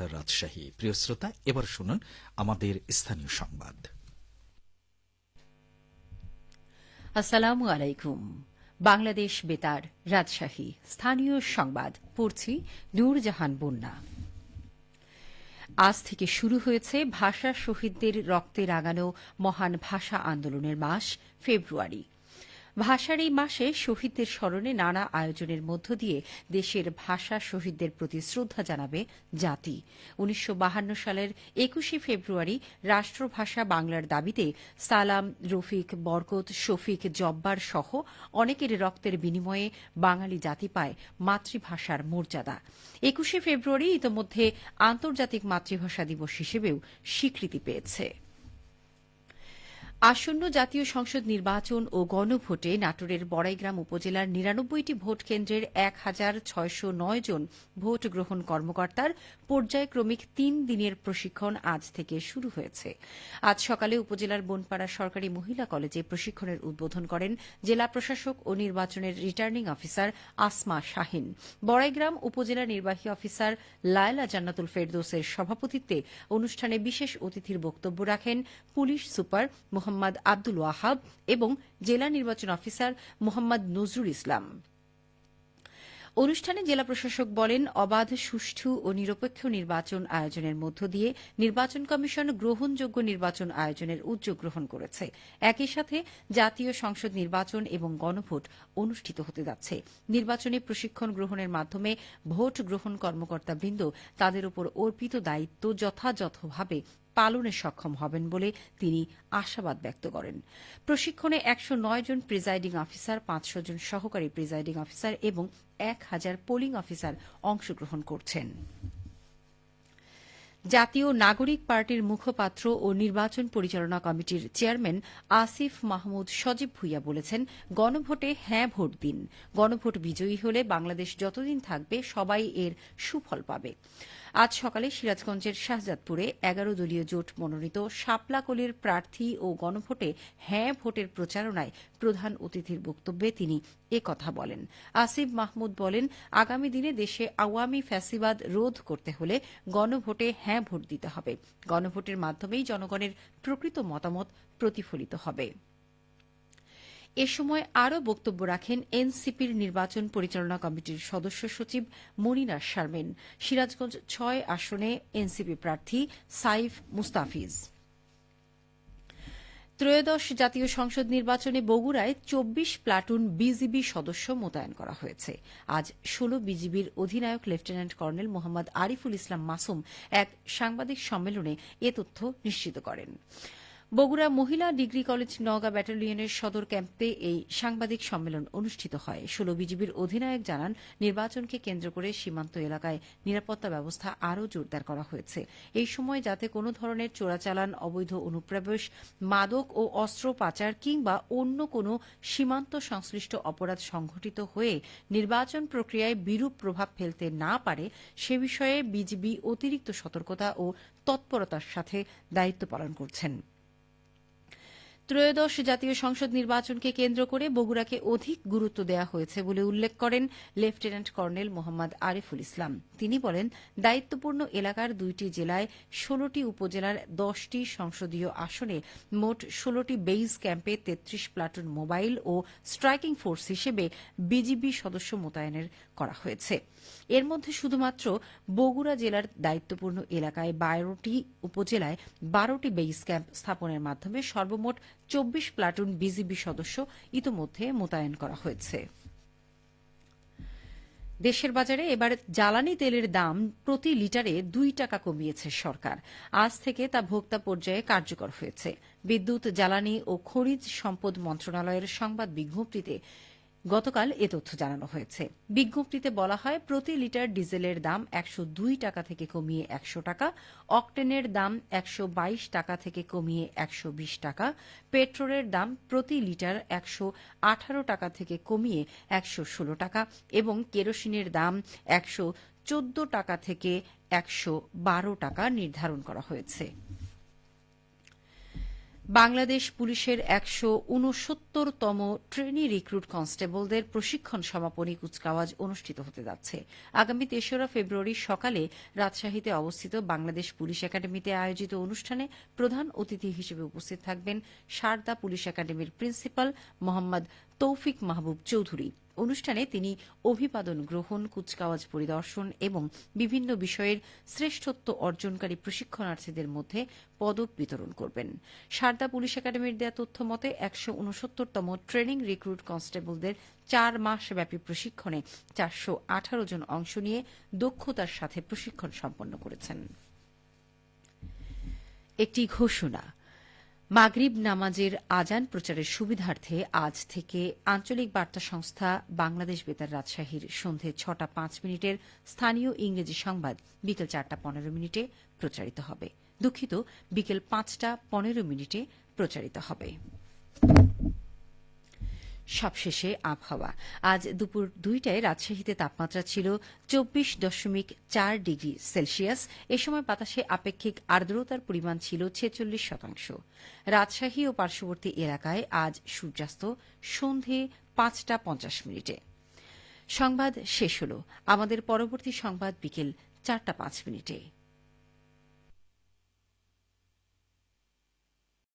রাজশাহী। প্রিয় শ্রোতা, এবার শুনুন আমাদের স্থানীয় সংবাদ। আসসালামু আলাইকুম। বাংলাদেশ বেতার, রাজশাহী। স্থানীয় সংবাদ, পড়ছি নূরজাহান বন্যা। আজ থেকে শুরু হয়েছে ভাষা শহীদদের রক্তে রাগানো মহান ভাষা আন্দোলনের মাস, ফেব্রুয়ারি। ভাষার এই মাসে শহীদদের স্মরণে নানা আয়োজনের মধ্য দিয়ে দেশের ভাষা শহীদদের প্রতি শ্রদ্ধা জানাবে জাতি। উনিশশো সালের একুশে ফেব্রুয়ারি রাষ্ট্রভাষা বাংলার দাবিতে সালাম, রফিক, বরকত, শফিক, জব্বার সহ অনেকের রক্তের বিনিময়ে বাঙালি জাতি পায় মাতৃভাষার মর্যাদা। একুশে ফেব্রুয়ারি ইতোমধ্যে আন্তর্জাতিক মাতৃভাষা দিবস হিসেবেও স্বীকৃতি পেয়েছে। আসন্ন জাতীয় সংসদ নির্বাচন ও গণভোটে নাটোরের বড়াইগ্রাম উপজেলার নিরানব্বইটি ভোট কেন্দ্রের এক হাজার ছয়শো নয় জন ভোট গ্রহণ কর্মকর্তার পর্যায়ক্রমিক তিন দিনের প্রশিক্ষণ আজ থেকে শুরু হয়েছে। আজ সকালে উপজেলার বনপাড়া সরকারি মহিলা কলেজে প্রশিক্ষণের উদ্বোধন করেন জেলা প্রশাসক ও নির্বাচনের রিটার্নিং অফিসার আসমা শাহিন। বড়াইগ্রাম উপজেলা নির্বাহী অফিসার লায়লা জান্নাতুল ফেরদোসের সভাপতিত্বে অনুষ্ঠানে বিশেষ অতিথির বক্তব্য রাখেন পুলিশ সুপার মোহাম্মদ আব্দুল ওয়াহাব এবং জেলা নির্বাচন অফিসার মোহাম্মদ নজরুল ইসলাম। অনুষ্ঠানে জেলা প্রশাসক বলেন, অবাধ, সুষ্ঠু ও নিরপেক্ষ নির্বাচন আয়োজনের মধ্য দিয়ে নির্বাচন কমিশন গ্রহণযোগ্য নির্বাচন আয়োজনের উদ্যোগ গ্রহণ করেছে। একই সাথে জাতীয় সংসদ নির্বাচন এবং গণভোট অনুষ্ঠিত হতে যাচ্ছে। নির্বাচনে প্রশিক্ষণ গ্রহণের মাধ্যমে ভোট গ্রহণ কর্মকর্তাবৃন্দ তাদের উপর অর্পিত দায়িত্ব যথাযথভাবে পালনে সক্ষম হবেন বলে তিনি আশাবাদ ব্যক্ত করেন। প্রশিক্ষণে একশো নয় জন প্রিজাইডিং অফিসার, পাঁচশো জন সহকারী প্রিজাইডিং অফিসার এবং এক হাজার পোলিং অফিসার অংশগ্রহণ করছেন। জাতীয় নাগরিক পার্টির মুখপাত্র ও নির্বাচন পরিচালনা কমিটির চেয়ারম্যান আসিফ মাহমুদ সজীব ভুইয়া বলেছেন, গণভোটে হ্যাঁ ভোট দিন। গণভোট বিজয়ী হলে বাংলাদেশ যতদিন থাকবে সবাই এর সুফল পাবে। আজ সকালে সিরাজগঞ্জের শাহজাদপুরে এগারো দলীয় জোট মনোনীত শাপলাকলির প্রার্থী ও গণভোটে হ্যাঁ ভোটের প্রচারণায় প্রধান অতিথির বক্তব্যে তিনি কথা বলেন। আসিফ মাহমুদ বলেন, আগামী দিনে দেশে আওয়ামী ফ্যাসিবাদ রোধ করতে হলে গণভোটে হ্যাঁ ভোট দিতে হবে। গণভোটের মাধ্যমেই জনগণের প্রকৃত মতামত প্রতিফলিত হবে। এ সময় আরও বক্তব্য রাখেন এনসিপির নির্বাচন পরিচালনা কমিটির সদস্য সচিব মনিরা শারমিন। সিরাজগঞ্জ ছয় আসনে এনসিপি প্রার্থী সাইফ মুস্তাফিজ। ত্রয়োদশ জাতীয় সংসদ নির্বাচনে বগুড়ায় চব্বিশ প্লাটুন বিজিবি সদস্য মোতায়েন করা হয়েছে। আজ ষোলো বিজিবির অধিনায়ক লেফটেন্যান্ট কর্নেল মোহাম্মদ আরিফুল ইসলাম মাসুম এক সাংবাদিক সম্মেলনে এ তথ্য নিশ্চিত করেন। বগুড়া মহিলা ডিগ্রি কলেজ নওগাঁ ব্যাটালিয়নের সদর ক্যাম্পে এই সাংবাদিক সম্মেলন অনুষ্ঠিত হয়। ষোলো বিজিবির অধিনায়ক জানান, নির্বাচনকে কেন্দ্র করে সীমান্ত এলাকায় নিরাপত্তা ব্যবস্থা আরও জোরদার করা হয়েছে। এই সময় যাতে কোনো ধরনের চোরাচালান, অবৈধ অনুপ্রবেশ, মাদক ও অস্ত্র পাচার কিংবা অন্য কোনো সীমান্ত সংশ্লিষ্ট অপরাধ সংঘটিত হয়ে নির্বাচন প্রক্রিয়ায় বিরূপ প্রভাব ফেলতে না পারে, সে বিষয়ে বিজিবি অতিরিক্ত সতর্কতা ও তৎপরতার সাথে দায়িত্ব পালন করছেন। ত্রয়োদশ জাতীয় সংসদ নির্বাচনকে কেন্দ্র করে বগুড়াকে অধিক গুরুত্ব দেওয়া হয়েছে বলে উল্লেখ করেন লেফটেন্যান্ট কর্নেল মোহাম্মদ আরিফুল ইসলাম। তিনি বলেন, দায়িত্বপূর্ণ এলাকার দুইটি জেলায় ষোলোটি উপজেলার দশটি সংসদীয় আসনে মোট ষোলোটি বেইজ ক্যাম্পে তেত্রিশ প্লাটুন মোবাইল ও স্ট্রাইকিং ফোর্স হিসেবে বিজিবি সদস্য মোতায়েনের করা হয়েছে। এর মধ্যে শুধুমাত্র বগুড়া জেলার দায়িত্বপূর্ণ এলাকায় বারোটি উপজেলায় বারোটি বেইস ক্যাম্প স্থাপনের মাধ্যমে সর্বমোট চব্বিশ প্লাটুন বিজিবি সদস্য ইতোমধ্যে মোতায়েন করা হয়েছে। দেশের বাজারে এবার জ্বালানি তেলের দাম প্রতি লিটারে দুই টাকা কমিয়েছে সরকার। আজ থেকে তা ভোক্তা পর্যায়ে কার্যকর হয়েছে। বিদ্যুৎ, জ্বালানি ও খনিজ সম্পদ মন্ত্রণালয়ের সংবাদ বিজ্ঞপ্তিতে গতকাল এ তথ্য জানানো হয়েছে। বিজ্ঞপ্তিতে বলা হয়, প্রতি লিটার ডিজেলের দাম একশো দুই টাকা থেকে কমিয়ে একশো টাকা, অকটেনের দাম একশো বাইশ টাকা থেকে কমিয়ে একশো বিশ টাকা, পেট্রোলের দাম প্রতি লিটার একশো আঠারো টাকা থেকে কমিয়ে একশো ষোলো টাকা এবং কেরোসিনের দাম একশো চোদ্দ টাকা থেকে একশো বারো টাকা নির্ধারণ করা হয়েছে। বাংলাদেশ পুলিশের একশো উনসত্তরতম ট্রেনি রিক্রুট কনস্টেবলদের প্রশিক্ষণ সমাপনী কুচকাওয়াজ অনুষ্ঠিত হতে যাচ্ছে। আগামী তেসরা ফেব্রুয়ারি সকালে রাজশাহীতে অবস্থিত বাংলাদেশ পুলিশ একাডেমিতে আয়োজিত অনুষ্ঠানে প্রধান অতিথি হিসেবে উপস্থিত থাকবেন সারদা পুলিশ একাডেমির প্রিন্সিপাল মোহাম্মদ তৌফিক মাহবুব চৌধুরী। অনুষ্ঠানে তিনি অভিবাদন গ্রহণ, কুচকাওয়াজ পরিদর্শন এবং বিভিন্ন বিষয়ের শ্রেষ্ঠত্ব অর্জনকারী প্রশিক্ষণার্থীদের মধ্যে পদক বিতরণ করবেন। সারদা পুলিশ একাডেমির দেয়া তথ্য মতে, একশো উনসত্তরতম ট্রেনিং রিক্রুট কনস্টেবলদের চার মাস ব্যাপী প্রশিক্ষণে চারশো আঠারো জন অংশ নিয়ে দক্ষতার সাথে প্রশিক্ষণ সম্পন্ন করেছেন। একটি ঘোষণা মাগরিব নামাজের আজান প্রচারের সুবিধার্থে আজ থেকে আঞ্চলিক বার্তা সংস্থা বাংলাদেশ বেতার রাজশাহীর সন্ধে ছটা পাঁচ মিনিটের স্থানীয় ইংরেজি সংবাদ বিকেল চারটা পনেরো মিনিটে প্রচারিত হবে। দুঃখিত, বিকেল পাঁচটা পনেরো মিনিটে প্রচারিত হবে। সবশেষে আবহাওয়া। আজ দুপুর দুইটায় রাজশাহীতে তাপমাত্রা ছিল চব্বিশ দশমিক চার ডিগ্রি সেলসিয়াস। এ সময় বাতাসে আপেক্ষিক আর্দ্রতার পরিমাণ ছিল ছেচল্লিশ শতাংশ। রাজশাহী ও পার্শ্ববর্তী এলাকায় আজ সূর্যাস্ত সন্ধে পাঁচটা পঞ্চাশ মিনিটে। সংবাদ শেষ হল। আমাদের পরবর্তী সংবাদ বিকেল চারটা পাঁচ মিনিটে।